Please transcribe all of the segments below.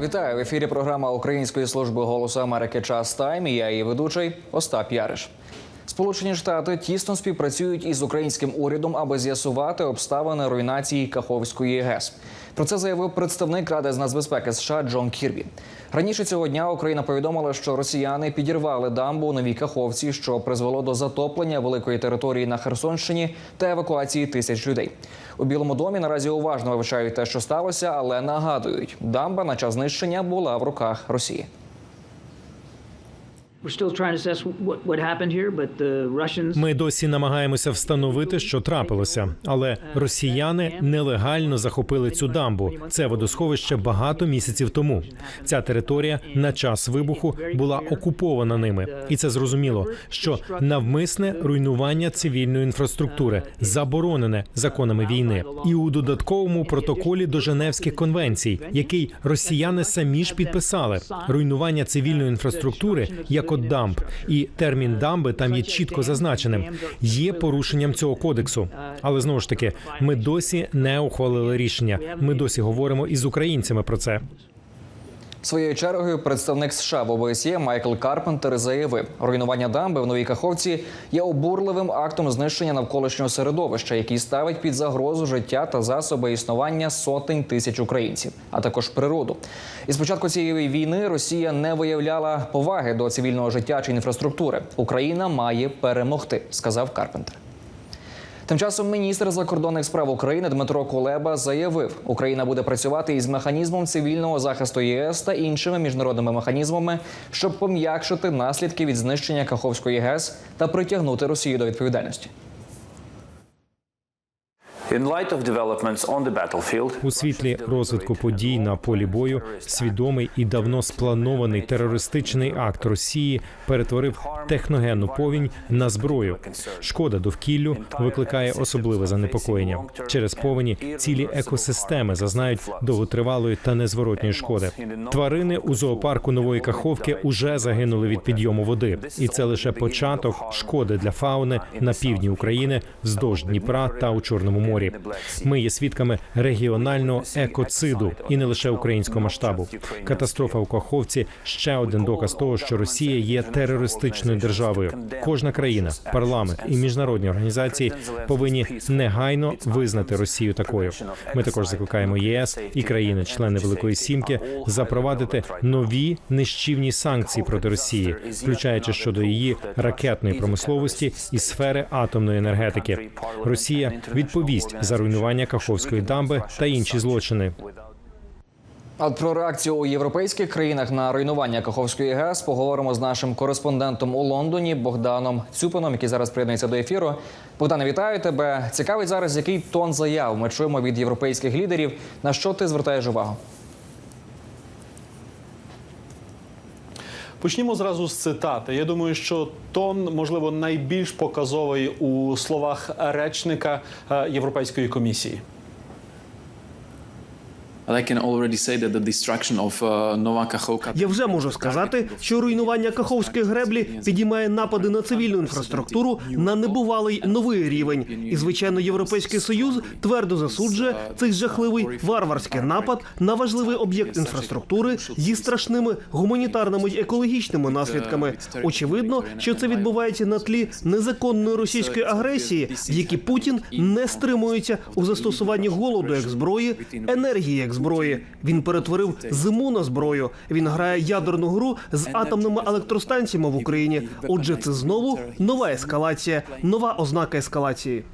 Вітаю в ефірі. Програма Української служби голосу Америки Час Тайм. Я її ведучий Остап Яриш. Сполучені Штати тісно співпрацюють із українським урядом, аби з'ясувати обставини руйнації Каховської ГЕС. Про це заявив представник Ради з нацбезпеки США Джон Кірбі. Раніше цього дня Україна повідомила, що росіяни підірвали дамбу у новій Каховці, що призвело до затоплення великої території на Херсонщині та евакуації тисяч людей. У Білому домі наразі уважно вивчають те, що сталося, але нагадують, дамба на час знищення була в руках Росії. Ми досі намагаємося встановити, що трапилося, але росіяни нелегально захопили цю дамбу. Це водосховище багато місяців тому. Ця територія на час вибуху була окупована ними, і це зрозуміло, що навмисне руйнування цивільної інфраструктури заборонене законами війни, і у додатковому протоколі до Женевських конвенцій, який росіяни самі ж підписали, руйнування цивільної інфраструктури як от дамб, і термін дамби там є чітко зазначеним. Є порушенням цього кодексу. Але знову ж таки, ми досі не ухвалили рішення. Ми досі говоримо із українцями про це. Своєю чергою представник США в ОБСЄ Майкл Карпентер заявив, руйнування дамби в новій Каховці є обурливим актом знищення навколишнього середовища, який ставить під загрозу життя та засоби існування сотень тисяч українців, а також природу. І з початку цієї війни Росія не виявляла поваги до цивільного життя чи інфраструктури. Україна має перемогти, сказав Карпентер. Тим часом міністр закордонних справ України Дмитро Кулеба заявив, Україна буде працювати із механізмом цивільного захисту ЄС та іншими міжнародними механізмами, щоб пом'якшити наслідки від знищення Каховської ГЕС та притягнути Росію до відповідальності. У світлі розвитку подій на полі бою свідомий і давно спланований терористичний акт Росії перетворив техногенну повінь на зброю. Шкода довкіллю викликає особливе занепокоєння. Через повені цілі екосистеми зазнають довготривалої та незворотньої шкоди. Тварини у зоопарку нової каховки уже загинули від підйому води, і це лише початок шкоди для фауни на півдні України вздовж Дніпра та у Чорному морі. Ми є свідками регіонального екоциду і не лише українського масштабу. Катастрофа у Каховці ще один доказ того, що Росія є терористичною державою. Кожна країна, парламент і міжнародні організації повинні негайно визнати Росію такою. Ми також закликаємо ЄС і країни-члени Великої Сімки запровадити нові нищівні санкції проти Росії, включаючи щодо її ракетної промисловості і сфери атомної енергетики. Росія відповість за руйнування Каховської дамби та інші злочини. А про реакцію у європейських країнах на руйнування Каховської ГЕС поговоримо з нашим кореспондентом у Лондоні Богданом Цюпином, який зараз приєднується до ефіру. Богдане, вітаю тебе. Цікавить зараз, який тон заяв ми чуємо від європейських лідерів. На що ти звертаєш увагу? Почнімо зразу з цитати. Я думаю, що тон, можливо, найбільш показовий у словах речника е, Європейської комісії. Я вже можу сказати, що руйнування Каховської греблі підіймає напади на цивільну інфраструктуру на небувалий новий рівень. І звичайно, європейський союз твердо засуджує цей жахливий варварський напад на важливий об'єкт інфраструктури зі страшними гуманітарними й екологічними наслідками. Очевидно, що це відбувається на тлі незаконної російської агресії, в якій Путін не стримується у застосуванні голоду як зброї, енергії як зброї. Він перетворив зиму на зброю. Він грає ядерну гру з атомними електростанціями в Україні. Отже, це знову нова ескалація, нова ознака ескалації.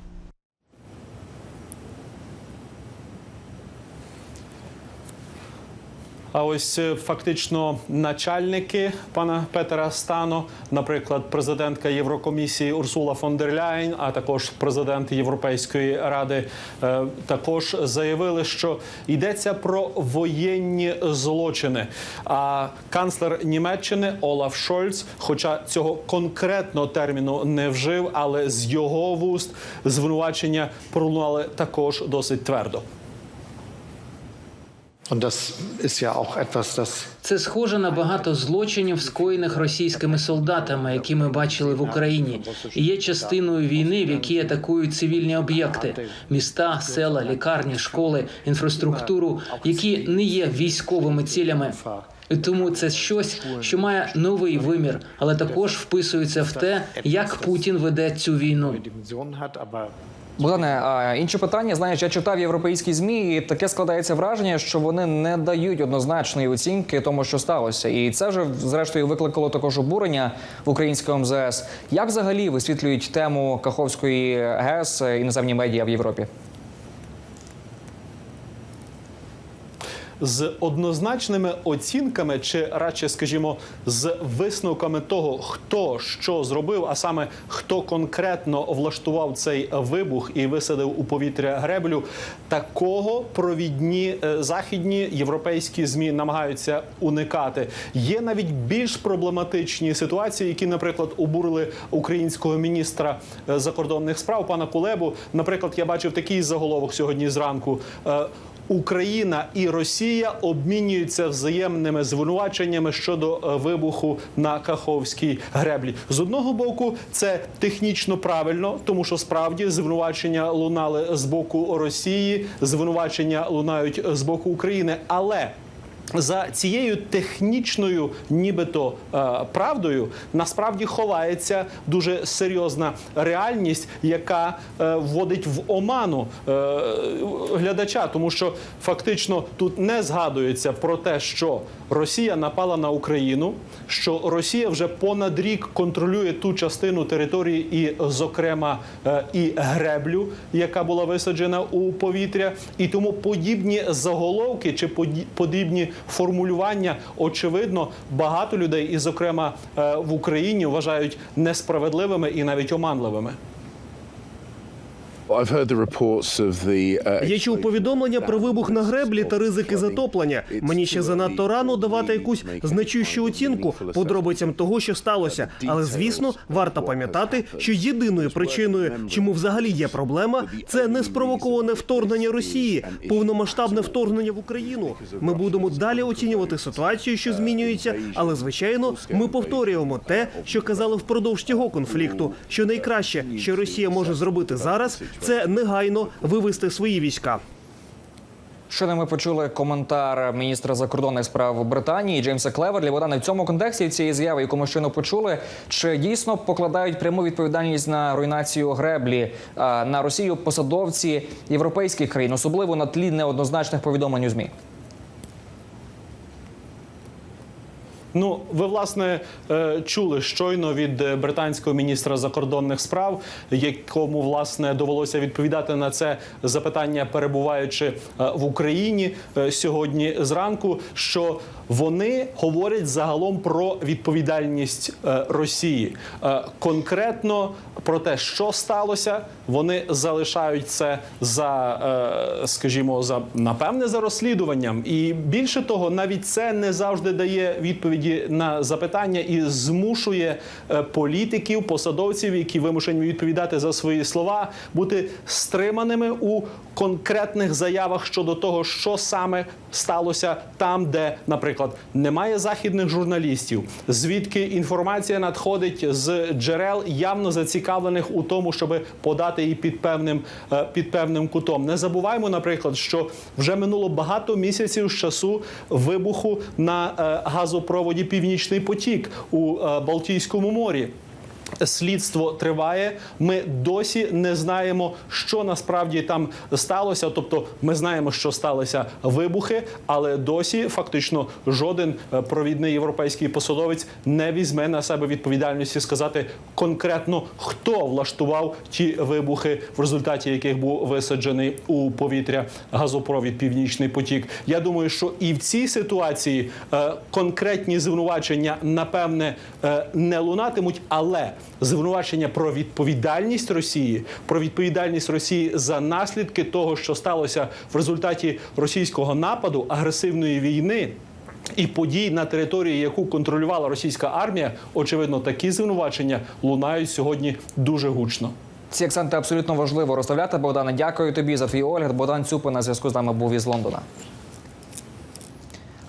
А ось е, фактично начальники пана Петера Стану, наприклад, президентка Єврокомісії Урсула фон дер Ляйн, а також президент Європейської ради, е, також заявили, що йдеться про воєнні злочини. А канцлер Німеччини Олаф Шольц, хоча цього конкретного терміну не вжив, але з його вуст звинувачення пролунали також досить твердо. Це схоже на багато злочинів, скоєних російськими солдатами, які ми бачили в Україні, і є частиною війни, в якій атакують цивільні об'єкти: міста, села, лікарні, школи, інфраструктуру, які не є військовими цілями. І Тому це щось, що має новий вимір, але також вписується в те, як Путін веде цю війну. Богдане, а інше питання, знаєш, я читав європейські змі, і таке складається враження, що вони не дають однозначної оцінки тому, що сталося, і це вже зрештою викликало також обурення в українському МЗС. Як взагалі висвітлюють тему Каховської ГЕС іноземні медіа в Європі? З однозначними оцінками, чи радше, скажімо, з висновками того, хто що зробив, а саме хто конкретно влаштував цей вибух і висадив у повітря греблю, такого провідні е, західні європейські змі намагаються уникати. Є навіть більш проблематичні ситуації, які, наприклад, обурили українського міністра е, закордонних справ пана Кулебу. Наприклад, я бачив такий заголовок сьогодні зранку. Україна і Росія обмінюються взаємними звинуваченнями щодо е, вибуху на Каховській греблі. З одного боку, це технічно правильно, тому що справді звинувачення лунали з боку Росії, звинувачення лунають з боку України, але за цією технічною, нібито е, правдою, насправді ховається дуже серйозна реальність, яка е, вводить в оману е, глядача, тому що фактично тут не згадується про те, що Росія напала на Україну, що Росія вже понад рік контролює ту частину території, і, зокрема, і греблю, яка була висаджена у повітря, і тому подібні заголовки чи подібні формулювання, очевидно, багато людей, і, зокрема, е, в Україні, вважають несправедливими і навіть оманливими. Я чув повідомлення про вибух на греблі та ризики затоплення. Мені ще занадто рано давати якусь значущу оцінку подробицям того, що сталося. Але звісно, варто пам'ятати, що єдиною причиною, чому взагалі є проблема, це неспровоковане вторгнення Росії, повномасштабне вторгнення в Україну. Ми будемо далі оцінювати ситуацію, що змінюється, але звичайно, ми повторюємо те, що казали впродовж цього конфлікту. Що найкраще, що Росія може зробити зараз, це негайно вивести свої війська. Щойно ми почули коментар міністра закордонних справ Британії Джеймса Клеверлі. не в цьому контексті цієї заяви, яку ми щойно почули, чи дійсно покладають пряму відповідальність на руйнацію греблі на Росію посадовці європейських країн, особливо на тлі неоднозначних повідомлень у змі? Ну, ви власне е, чули щойно від е, британського міністра закордонних справ, якому власне довелося відповідати на це запитання, перебуваючи е, в Україні сьогодні зранку. Що вони говорять загалом про відповідальність е, Росії, Е, конкретно про те, що сталося, вони залишають це за, е, скажімо, за напевне за розслідуванням. І більше того, навіть це не завжди дає відповіді на запитання і змушує політиків, посадовців, які вимушені відповідати за свої слова, бути стриманими у конкретних заявах щодо того, що саме сталося там, де, наприклад, немає західних журналістів, звідки інформація надходить з джерел явно зацікавлених у тому, щоб подати її під певним е, під певним кутом. Не забуваємо, наприклад, що вже минуло багато місяців з часу вибуху на е, газопроводі Північний потік у е, Балтійському морі. Слідство триває. Ми досі не знаємо, що насправді там сталося. Тобто, ми знаємо, що сталися вибухи, але досі фактично жоден е, провідний європейський посадовець не візьме на себе відповідальності сказати конкретно, хто влаштував ті вибухи, в результаті яких був висаджений у повітря газопровід Північний потік. Я думаю, що і в цій ситуації е, конкретні звинувачення напевне е, не лунатимуть, але звинувачення про відповідальність Росії, про відповідальність Росії за наслідки того, що сталося в результаті російського нападу, агресивної війни. І подій на території, яку контролювала російська армія, очевидно, такі звинувачення лунають сьогодні дуже гучно. Ці акценти абсолютно важливо розставляти. Богдане, дякую тобі за твій огляд. Богдан Цюпин на зв'язку з нами був із Лондона.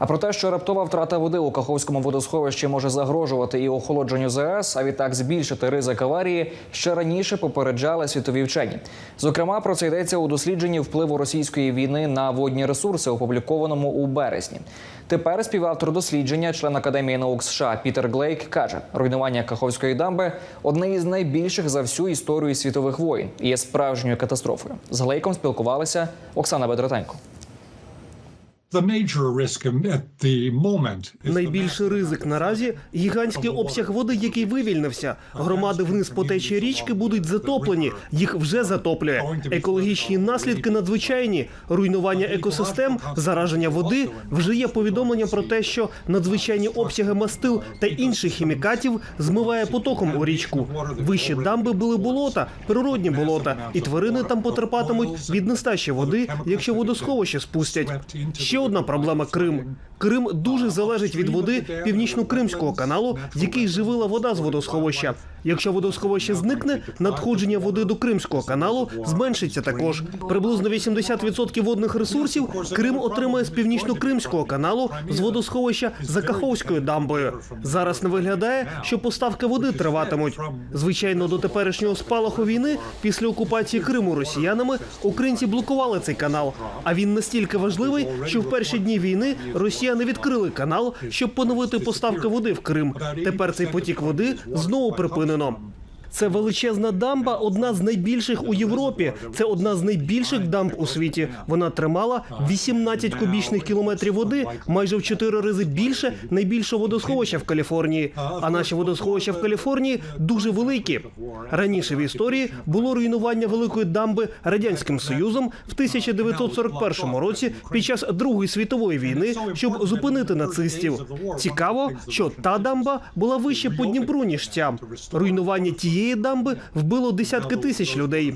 А про те, що раптова втрата води у Каховському водосховищі може загрожувати і охолодженню ЗАЕС, а відтак збільшити ризик аварії, ще раніше попереджали світові вчені. Зокрема, про це йдеться у дослідженні впливу російської війни на водні ресурси, опублікованому у березні. Тепер співавтор дослідження, член Академії наук США Пітер Глейк, каже, руйнування Каховської дамби одне із найбільших за всю історію світових воїн і є справжньою катастрофою. З Глейком спілкувалася Оксана Бедротенко. Найбільший ризик наразі гігантський обсяг води, який вивільнився. Громади вниз по течії річки будуть затоплені. Їх вже затоплює. Екологічні наслідки надзвичайні. Руйнування екосистем, зараження води. Вже є повідомлення про те, що надзвичайні обсяги мастил та інших хімікатів змиває потоком у річку. Вище дамби були болота, природні болота, і тварини там потерпатимуть від нестачі води, якщо водосховище спустять. Ще одна проблема Крим. Крим дуже залежить від води північно-кримського каналу, який живила вода з водосховища. Якщо водосховище зникне, надходження води до Кримського каналу зменшиться також. Приблизно 80% водних ресурсів Крим отримує з північно-кримського каналу з водосховища за Каховською дамбою. Зараз не виглядає, що поставки води триватимуть. Звичайно, до теперішнього спалаху війни після окупації Криму росіянами українці блокували цей канал. А він настільки важливий, що в перші дні війни росіяни відкрили канал, щоб поновити поставки води в Крим. Тепер цей потік води знову припинено. Це величезна дамба, одна з найбільших у Європі. Це одна з найбільших дамб у світі. Вона тримала 18 кубічних кілометрів води, майже в 4 рази більше найбільшого водосховища в Каліфорнії. А наші водосховища в Каліфорнії дуже великі. Раніше в історії було руйнування великої дамби радянським союзом в 1941 році під час Другої світової війни, щоб зупинити нацистів. Цікаво, що та дамба була вище по Дніпру ніж ця. Руйнування тієї дамби вбило десятки тисяч людей.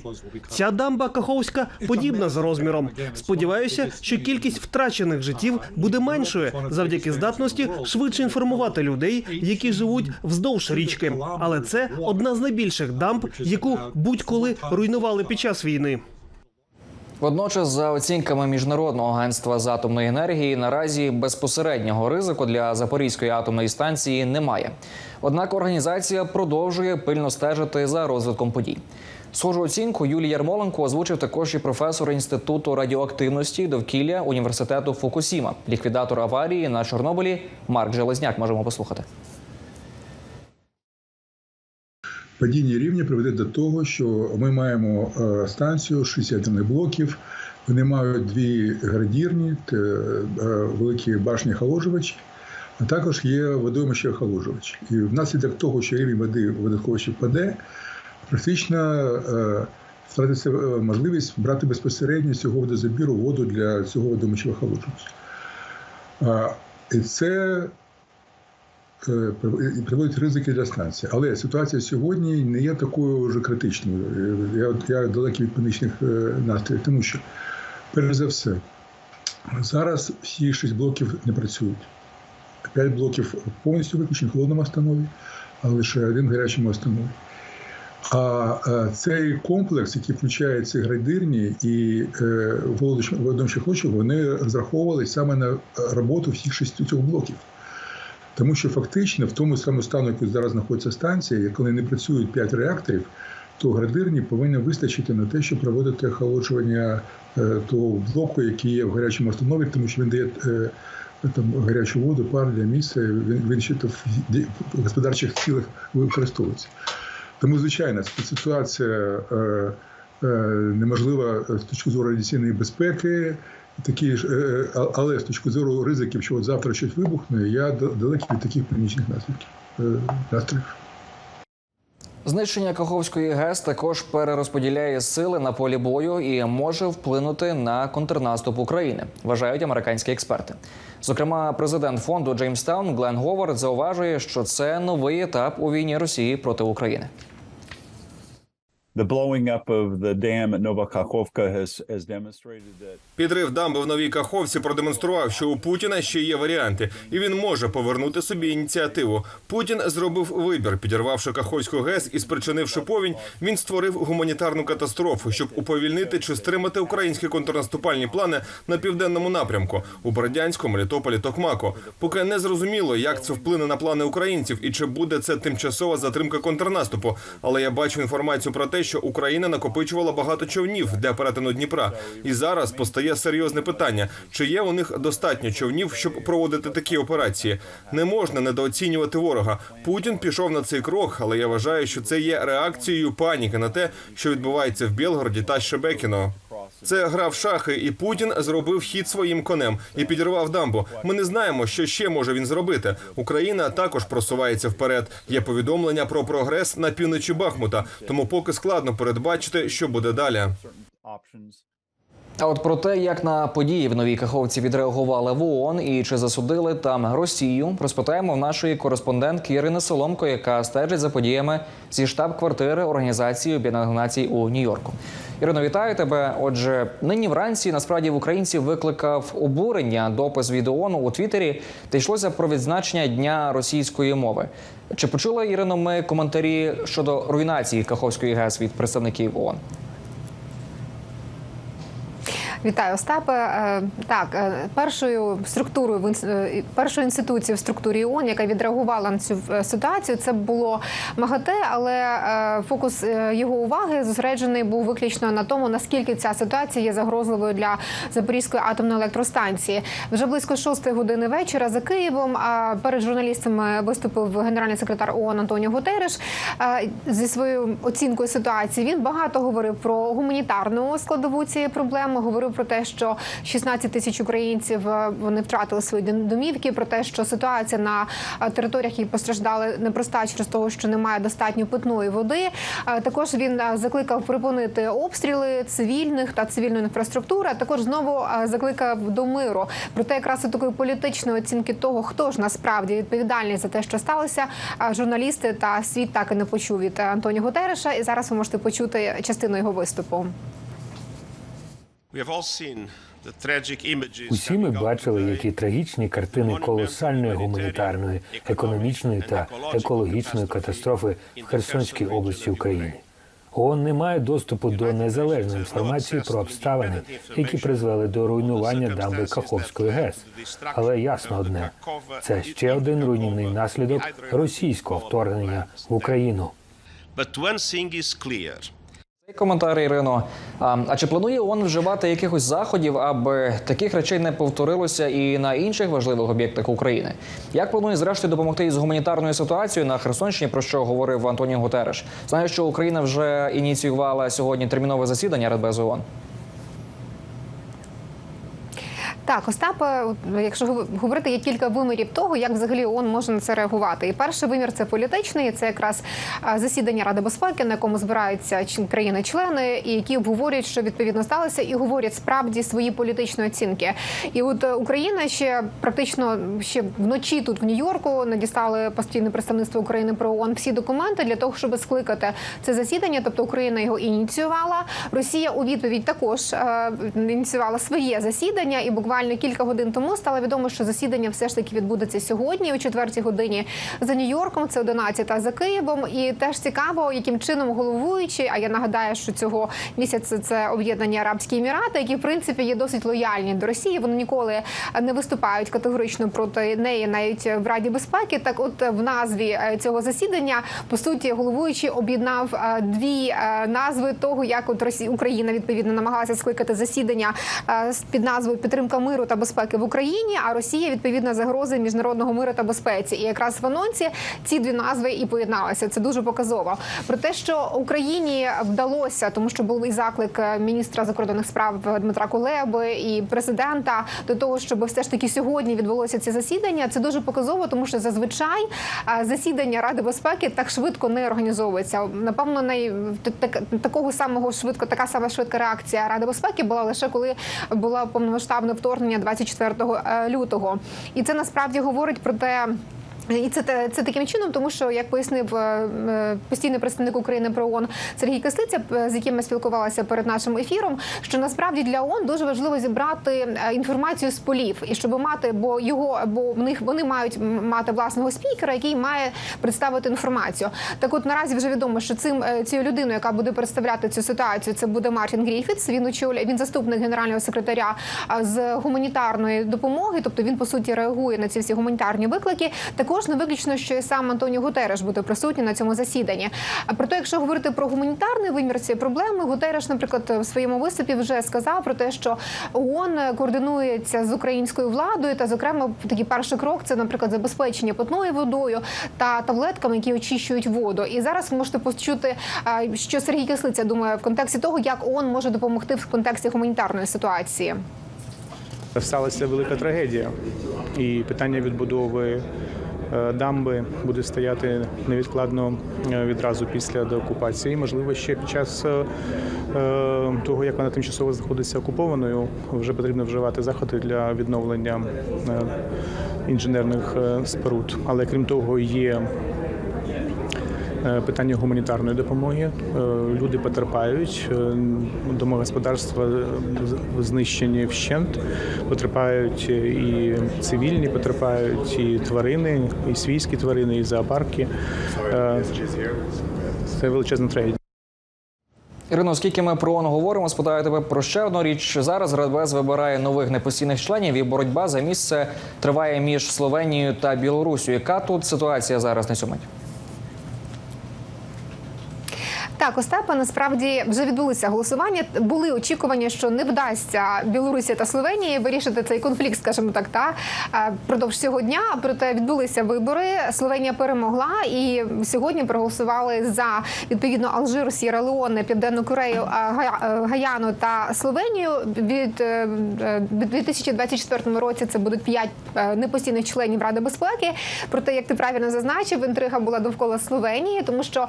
Ця дамба Каховська подібна за розміром. Сподіваюся, що кількість втрачених життів буде меншою завдяки здатності швидше інформувати людей, які живуть вздовж річки. Але це одна з найбільших дамб, яку будь-коли руйнували під час війни. Водночас, за оцінками міжнародного агентства з атомної енергії, наразі безпосереднього ризику для Запорізької атомної станції немає. Однак організація продовжує пильно стежити за розвитком подій. Схожу оцінку Юлій Ярмоленко озвучив також і професор інституту радіоактивності довкілля університету Фукусіма, ліквідатор аварії на Чорнобилі Марк Железняк. Можемо послухати. Падіння рівня приведе до того, що ми маємо е, станцію 60 блоків. Вони мають дві градірні, е, великі башні охолоджувачі, а також є водоймище охолоджувач. І внаслідок того, що рівень води в водосховищі впаде, практично е, втратиться можливість брати безпосередньо з цього водозабіру воду для цього водоймища охолоджувача. І це і приводить ризики для станції. Але ситуація сьогодні не є такою вже критичною. Е, Я, я далекий від панічних е, настроїв, тому що, перш за все, зараз всі шість блоків не працюють. П'ять блоків повністю виключені в холодному станові, а лише один в гарячому установі. А е, цей комплекс, який включає ці градирні і е, хочів, вони розраховували саме на роботу всіх шести цих блоків. Тому що фактично в тому самому стану, який зараз знаходиться станція, коли не працюють 5 реакторів, то градирні повинні вистачити на те, щоб проводити охолоджування е, того блоку, який є в гарячому установі, тому що він дає е, там гарячу воду, пар для місця, він, він ще в господарчих цілях використовується. Тому, звичайно, ситуація е, неможлива з точки зору радіаційної безпеки. Такі ж, е, але з точки зору ризиків, що от завтра щось вибухне, я да- далекий від таких панічних наслідків е, настроїв. Знищення Каховської ГЕС також перерозподіляє сили на полі бою і може вплинути на контрнаступ України, вважають американські експерти. Зокрема, президент фонду Джеймстаун Глен Говард зауважує, що це новий етап у війні Росії проти України. Підрив дамби в новій Каховці продемонстрував, що у Путіна ще є варіанти, і він може повернути собі ініціативу. Путін зробив вибір, підірвавши Каховську ГЕС і спричинивши повінь. Він створив гуманітарну катастрофу, щоб уповільнити чи стримати українські контрнаступальні плани на південному напрямку у Бердянську, Мелітополі, Токмаку. Поки не зрозуміло, як це вплине на плани українців і чи буде це тимчасова затримка контрнаступу. Але я бачу інформацію про те, що Україна накопичувала багато човнів для перетину Дніпра. І зараз постає серйозне питання: чи є у них достатньо човнів, щоб проводити такі операції? Не можна недооцінювати ворога. Путін пішов на цей крок, але я вважаю, що це є реакцією паніки на те, що відбувається в Білгороді та Шебекіно. Це гра в шахи, і Путін зробив хід своїм конем і підірвав дамбу. Ми не знаємо, що ще може він зробити. Україна також просувається вперед. Є повідомлення про прогрес на півночі Бахмута, тому поки складно передбачити, що буде далі. А от про те, як на події в новій Каховці відреагували в ООН і чи засудили там Росію, розпитаємо в нашої кореспондентки Ірини Соломко, яка стежить за подіями зі штаб-квартири Організації Об'єднаних Націй у Нью-Йорку. Ірино, вітаю тебе. Отже, нині вранці насправді в українців викликав обурення допис від ООН у Твіттері, де йшлося про відзначення дня російської мови. Чи почула Ірино ми коментарі щодо руйнації Каховської ГЕС від представників ООН? Вітаю, Остапе. Е, Так, е, першою структурою е, першою інституцією в структурі ООН, яка відреагувала на цю ситуацію, це було МАГАТЕ, але фокус його уваги зосереджений був виключно на тому, наскільки ця ситуація є загрозливою для Запорізької атомної електростанції. Вже близько шостої години вечора за Києвом. Перед журналістами виступив генеральний секретар ООН Антоніо Гутереш зі своєю оцінкою ситуації. Він багато говорив про гуманітарну складову цієї проблеми. Говорив про те, що 16 тисяч українців е, вони втратили свої домівки. Про те, що ситуація на е, територіях, які постраждали, непроста через того, що немає достатньо питної води. Е, Також він закликав припинити обстріли цивільних та цивільної інфраструктури. Також знову закликав до миру. Проте якраз і такої політичної оцінки того, хто ж насправді відповідальний за те, що сталося, журналісти та світ так і не почув від Антоніо Гутереша. І зараз ви можете почути частину його виступу. Усі ми бачили, які трагічні картини колосальної гуманітарної, економічної та екологічної катастрофи в Херсонській області України. ООН не має доступу до незалежної інформації про обставини, які призвели до руйнування дамби Каховської ГЕС. Але ясно одне це ще один руйнівний наслідок російського вторгнення в Україну. Цей коментар, Ірино. А, а чи планує ООН вживати якихось заходів, аби таких речей не повторилося і на інших важливих об'єктах України? Як планує зрештою допомогти із гуманітарною ситуацією на Херсонщині, про що говорив Антоній Гутереш? Знаю, що Україна вже ініціювала сьогодні термінове засідання Радбезу ООН. Так, Остапе, от, якщо гов- говорити, є кілька вимірів того, як взагалі ООН може на це реагувати. І перший вимір це політичний. Це якраз засідання Ради безпеки, на якому збираються член- країни-члени, і які обговорюють, що відповідно сталося, і говорять справді свої політичні оцінки. І от е, Україна ще практично ще вночі тут в Нью-Йорку надіслали постійне представництво України про ООН всі документи для того, щоб скликати це засідання. Тобто Україна його ініціювала. Росія у відповідь також е, ініціювала своє засідання, і буквально кілька годин тому стало відомо, що засідання все ж таки відбудеться сьогодні, о 4 годині за Нью-Йорком. Це 11 за Києвом. І теж цікаво, яким чином головуючи. А я нагадаю, що цього місяця це об'єднані Арабські Емірати, які в принципі є досить лояльні до Росії. Вони ніколи не виступають категорично проти неї, навіть в Раді безпеки. Так, от в назві е, цього засідання по суті головуючий об'єднав е, дві е, назви того, як от Росія Україна відповідно намагалася скликати засідання під назвою Підтримка миру та безпеки в Україні. А Росія відповідно загрози міжнародного миру та безпеці. І якраз в анонсі ці дві назви і поєдналися. Це дуже показово. Про те, що Україні вдалося, тому що був і заклик е, міністра закордонних справ Дмитра Кулеби і президента до того, щоб все ж таки сьогодні відбулося це засідання. Це дуже показово, тому що зазвичай е, засідання Ради безпеки так швидко не організовується. Напевно, най так, такого самого швидко, така сама швидка реакція Ради безпеки була лише коли було повномасштабне вторгнення 24 е, лютого. І це насправді говорить про те. І це це таким чином, тому що як пояснив е, е, постійний представник України при ООН Сергій Кислиця, е, з яким ми спілкувалися перед нашим ефіром, що насправді для ООН дуже важливо зібрати інформацію з полів і щоб мати, бо його бо в них вони мають мати власного спікера, який має представити інформацію. Так, от наразі вже відомо, що цим цією людиною, яка буде представляти цю ситуацію, це буде Мартін Гріфітс. Він очолює він заступник генерального секретаря з гуманітарної допомоги. Тобто він по суті реагує на ці всі гуманітарні виклики. Також виключно, що і сам Антоніо Гутереш буде присутній на цьому засіданні. А проте, якщо говорити про гуманітарний вимір цієї проблеми, Гутереш, наприклад, в своєму виступі вже сказав про те, що ООН координується з українською владою, та зокрема такий перший крок це, наприклад, забезпечення питною водою та таблетками, які очищують воду. І зараз ви можете почути, що Сергій Кислиця думає в контексті того, як ООН може допомогти в контексті гуманітарної ситуації. Сталася велика трагедія, і питання відбудови дамби буде стояти невідкладно е, відразу після деокупації. Можливо, ще під час е, е, того, як вона тимчасово знаходиться окупованою, вже потрібно вживати заходи для відновлення е, інженерних е, споруд. Але крім того, є е, питання гуманітарної допомоги. Е, Люди потерпають, е, домогосподарства е, знищені вщент, потерпають і цивільні, потерпають і тварини, і свійські тварини, і зоопарки. Е, Це величезна трагедія. Ірино, оскільки ми про ООН говоримо, спитаю тебе про ще одну річ. Зараз Радбез вибирає нових непостійних членів, і боротьба за місце триває між Словенією та Білорусію. Яка тут ситуація зараз на мить? Так, Остапа, насправді вже відбулися голосування. Були очікування, що не вдасться Білорусі та Словенії вирішити цей конфлікт, скажімо так, та е, продовж цього дня. Проте відбулися вибори. Словенія перемогла і сьогодні проголосували за відповідно Алжир, Сєра Леоне, Південну Корею, е, е, Гаяну та Словенію. Від е, е, в 2024 році це будуть п'ять непостійних членів Ради безпеки. Проте, як ти правильно зазначив, інтрига була довкола Словенії, тому що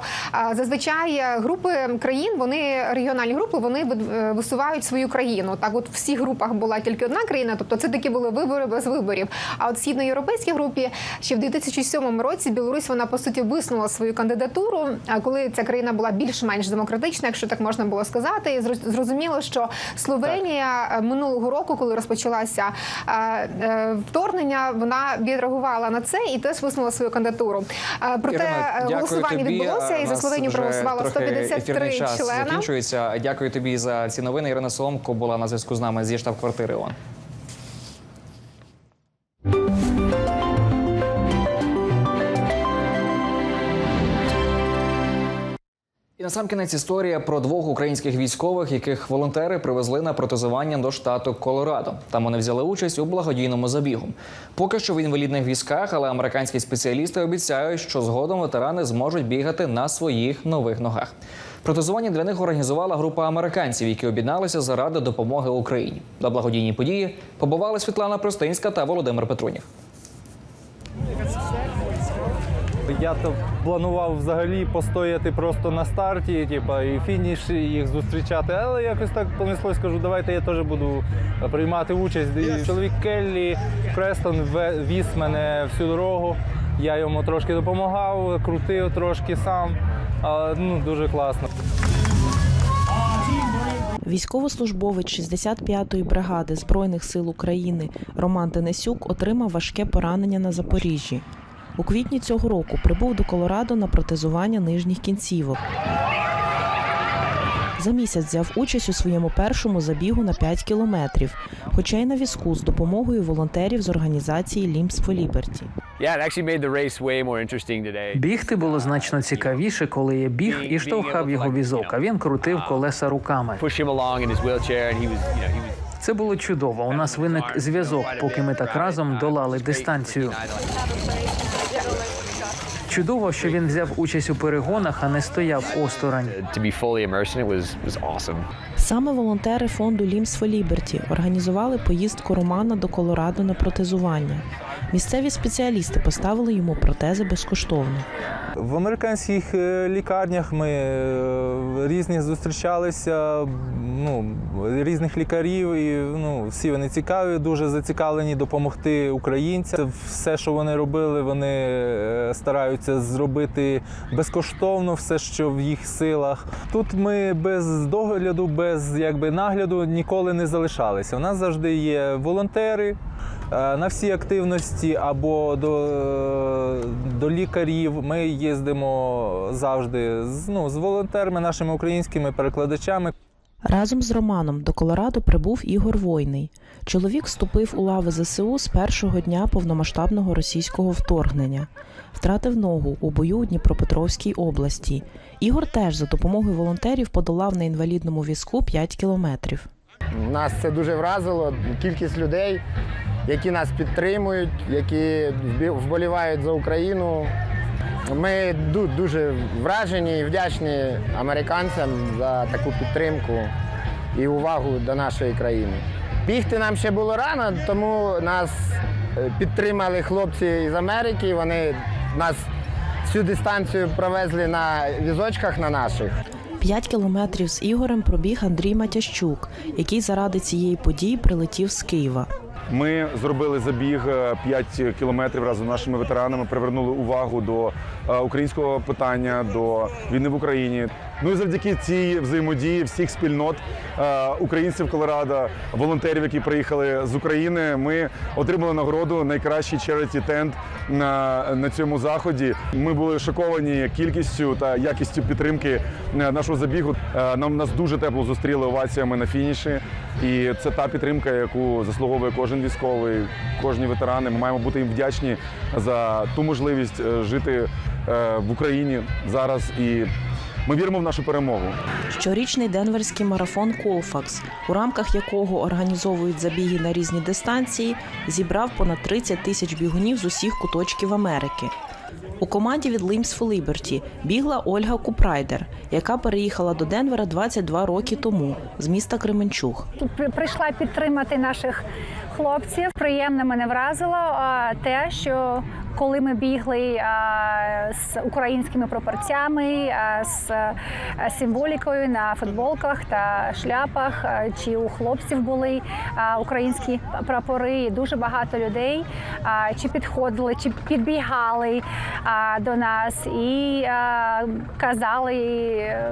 зазвичай групи країн, вони регіональні групи, вони е, висувають свою країну. Так, от в всіх групах була тільки одна країна, тобто це такі були вибори без виборів. А от східноєвропейській групі ще в 2007 році Білорусь вона по суті виснула свою кандидатуру. А коли ця країна була більш-менш демократична, якщо так можна було сказати, і зрозуміло, що Словенія так. минулого року, коли розпочалася е, вторгнення, вона відреагувала на це і теж виснула свою кандидатуру. Проте Ірина, голосування тобі. відбулося і за Словенію проголосувала 100%. 53 члена. час закінчується. Дякую тобі за ці новини. Ірина Соломко була на зв'язку з нами зі штаб-квартири. ООН. І на сам кінець історія про двох українських військових, яких волонтери привезли на протезування до штату Колорадо. Там вони взяли участь у благодійному забігу. Поки що в інвалідних візках, але американські спеціалісти обіцяють, що згодом ветерани зможуть бігати на своїх нових ногах. Протезування для них організувала група американців, які об'єдналися заради допомоги Україні. На благодійній події побували Світлана Простинська та Володимир Петрунів. Я то планував взагалі постояти просто на старті, типу, і фініш їх зустрічати. Але якось так понеслось, кажу, давайте я теж буду приймати участь. І чоловік Келлі Крестон віз мене всю дорогу. Я йому трошки допомагав, крутив трошки сам. А, ну, дуже класно. Військовослужбовець 65-ї бригади Збройних сил України Роман Денисюк отримав важке поранення на Запоріжжі. У квітні цього року прибув до Колорадо на протезування нижніх кінцівок. За місяць взяв участь у своєму першому забігу на 5 кілометрів, хоча й на візку з допомогою волонтерів з організації Limps for Liberty. Бігти було значно цікавіше, коли я біг і штовхав його візок, а він крутив колеса руками. Це було чудово. У нас виник зв'язок, поки ми так разом долали дистанцію. Чудово, що він взяв участь у перегонах, а не стояв осторонь. Саме волонтери фонду for Liberty організували поїздку Романа до Колорадо на протезування. Місцеві спеціалісти поставили йому протези безкоштовно. В американських е, лікарнях ми е, різних зустрічалися, ну, різних лікарів, і ну, всі вони цікаві, дуже зацікавлені допомогти українцям. Все, що вони робили, вони е, стараються зробити безкоштовно, все, що в їх силах. Тут ми без догляду, без якби, нагляду ніколи не залишалися. У нас завжди є волонтери. Е, На всі активності або до, до лікарів ми їздимо завжди з, ну, з волонтерами, нашими українськими перекладачами. Разом з Романом до Колорадо прибув Ігор Войний. Чоловік вступив у лави ЗСУ з першого дня повномасштабного російського вторгнення. Втратив ногу у бою у Дніпропетровській області. Ігор теж за допомогою волонтерів подолав на інвалідному візку 5 кілометрів. Нас це дуже вразило. Кількість людей, які нас підтримують, які вболівають за Україну. Ми дуже вражені і вдячні американцям за таку підтримку і увагу до нашої країни. Бігти нам ще було рано, тому нас е, підтримали хлопці із Америки. Вони нас всю дистанцію провезли на візочках на наших. П'ять кілометрів з Ігорем пробіг Андрій Матящук, який заради цієї події прилетів з Києва. Ми зробили забіг е, 5 кілометрів разом з нашими ветеранами, привернули увагу до е, українського питання, до війни в Україні. Ну і завдяки цій взаємодії всіх спільнот е, українців Колорадо, волонтерів, які приїхали з України, ми отримали нагороду найкращий charity tent на, на цьому заході. Ми були шоковані кількістю та якістю підтримки е, нашого забігу. Е, Нам нас дуже тепло зустріли оваціями на фініші, і це та підтримка, яку заслуговує кожен військовий, кожні ветерани. Ми маємо бути їм вдячні за ту можливість жити в Україні зараз. І ми віримо в нашу перемогу. Щорічний денверський марафон Колфакс, у рамках якого організовують забіги на різні дистанції, зібрав понад 30 тисяч бігунів з усіх куточків Америки. У команді від Limbs for Liberty бігла Ольга Купрайдер, яка переїхала до Денвера 22 роки тому з міста Кременчуг. Тут прийшла підтримати наших хлопців. Приємно мене вразило те, що коли ми бігли з українськими пропорцями, з символікою на футболках та шляпах, чи у хлопців були українські прапори, дуже багато людей чи підходили, чи підбігали до нас і казали,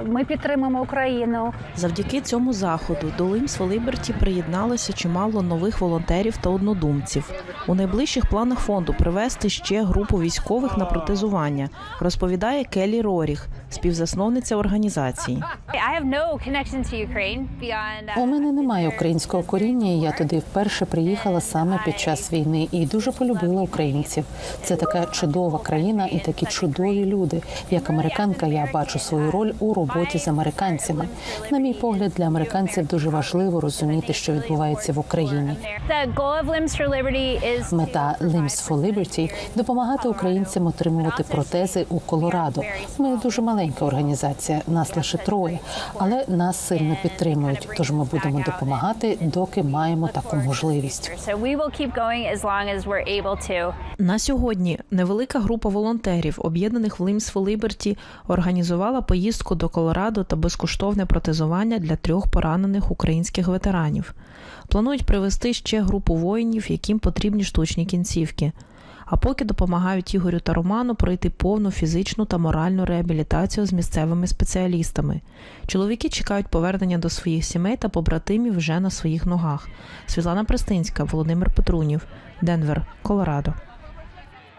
ми підтримуємо Україну. Завдяки цьому заходу до Limbs for приєдналося чимало нових волонтерів та однодумців. У найближчих планах фонду привезти ще групу військових на протезування, розповідає Келі Роріх, співзасновниця організації. У мене немає українського коріння. і Я туди вперше приїхала саме під час війни і дуже полюбила українців. Це така чудова країна і такі чудові люди. Як американка, я бачу свою роль у роботі з американцями. На мій погляд, для американців дуже важливо розуміти, що відбувається в Україні. Мета Limbs for Liberty – допомагати українцям отримувати протези у Колорадо. Ми дуже маленька організація, нас лише троє, але нас сильно підтримують. Тож ми будемо допомагати, доки маємо таку можливість. На сьогодні невелика група волонтерів, об'єднаних в Limbs for Liberty, організувала поїздку до Колорадо та безкоштовне протезування для трьох поранених українських ветеранів. Планують привезти ще групу воїнів, яким потрібні штучні кінцівки. А поки допомагають Ігорю та Роману пройти повну фізичну та моральну реабілітацію з місцевими спеціалістами. Чоловіки чекають повернення до своїх сімей та побратимів вже на своїх ногах. Світлана Пристинська, Володимир Петрунів, Денвер, Колорадо.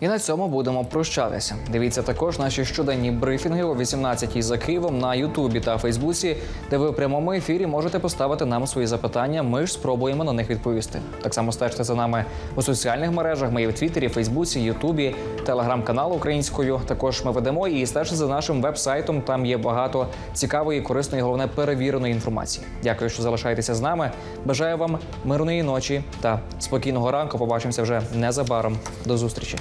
І на цьому будемо прощатися. Дивіться також наші щоденні брифінги о 18-й за Києвом на Ютубі та Фейсбуці, де ви в прямому ефірі можете поставити нам свої запитання. Ми ж спробуємо на них відповісти. Так само стежте за нами у соціальних мережах. Ми є в Твіттері, Фейсбуці, Ютубі, телеграм-канал українською. Також ми ведемо і стежте за нашим веб-сайтом. Там є багато цікавої, корисної, головне перевіреної інформації. Дякую, що залишаєтеся з нами. Бажаю вам мирної ночі та спокійного ранку. Побачимося вже незабаром. До зустрічі.